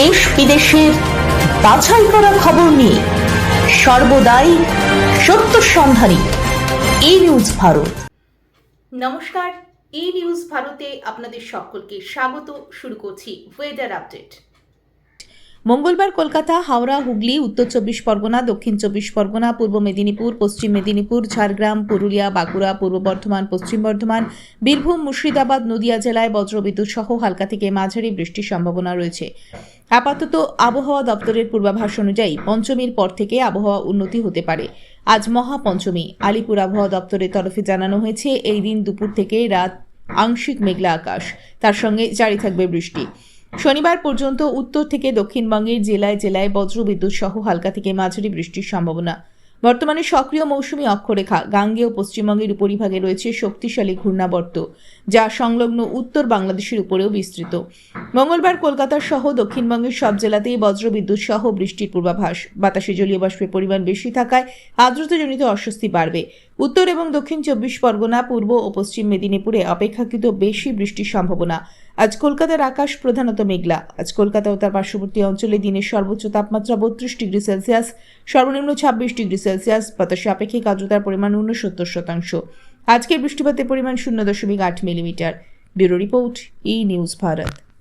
দেশ বিদেশের বাছাই করা খবর নিয়ে সর্বদাই সত্য সন্ধানী। এই নিউজ ভারত। নমস্কার ই নিউজ ভারতে আপনাদের সকলকে স্বাগত। শুরু করছি ওয়েদার আপডেট মঙ্গলবার কলকাতা হাওড়া হুগলি উত্তর চব্বিশ পরগনা দক্ষিণ চব্বিশ পরগনা পূর্ব মেদিনীপুর পশ্চিম মেদিনীপুর ঝাড়গ্রাম পুরুলিয়া বাঁকুড়া পূর্ব বর্ধমান পশ্চিম বর্ধমান বীরভূম মুর্শিদাবাদ নদিয়া জেলায় বজ্রবিদ্যুৎ সহ হালকা থেকে মাঝারি বৃষ্টির সম্ভাবনা রয়েছে। আপাতত আবহাওয়া দপ্তরের পূর্বাভাস অনুযায়ী পঞ্চমীর পর থেকে আবহাওয়া উন্নতি হতে পারে। আজ মহাপঞ্চমী। আলিপুর আবহাওয়া দপ্তরের তরফে জানানো হয়েছে, এই দিন দুপুর থেকে রাত আংশিক মেঘলা আকাশ। তার সঙ্গে জারি থাকবে বৃষ্টি। শনিবার পর্যন্ত উত্তর থেকে দক্ষিণবঙ্গের জেলায় জেলায় বজ্রবিদ্যুৎ সহ হালকা থেকে মাঝারি বৃষ্টির সম্ভাবনা। বর্তমানে সক্রিয় মৌসুমী অক্ষরেখা গাঙ্গেয় পশ্চিমবঙ্গের উপরিভাগে রয়েছে শক্তিশালী ঘূর্ণাবর্ত, যা সংলগ্ন উত্তর বাংলাদেশের উপরেও বিস্তৃত। মঙ্গলবার কলকাতা সহ দক্ষিণবঙ্গের সব জেলাতেই বজ্রবিদ্যুৎ সহ বৃষ্টির পূর্বাভাস। বাতাসে জলীয় বাষ্পের পরিমাণ বেশি থাকায় আর্দ্রতাজনিত অস্বস্তি বাড়বে। উত্তর এবং দক্ষিণ চব্বিশ পরগনা, পূর্ব ও পশ্চিম মেদিনীপুরে অপেক্ষাকৃত বেশি বৃষ্টির সম্ভাবনা। আজ কলকাতার আকাশ প্রধানত মেঘলা। আজ কলকাতা ও তার পার্শ্ববর্তী অঞ্চলে দিনের সর্বোচ্চ তাপমাত্রা বত্রিশ ডিগ্রি সেলসিয়াস, সর্বনিম্ন ছাব্বিশ ডিগ্রি সেলসিয়াস। বাতাসে আপেক্ষিক আর্দ্রতার পরিমাণ উনসত্তর শতাংশ। আজকের বৃষ্টিপাতের পরিমাণ শূন্য দশমিক আট millimetre. Bureau report, E news Bharat.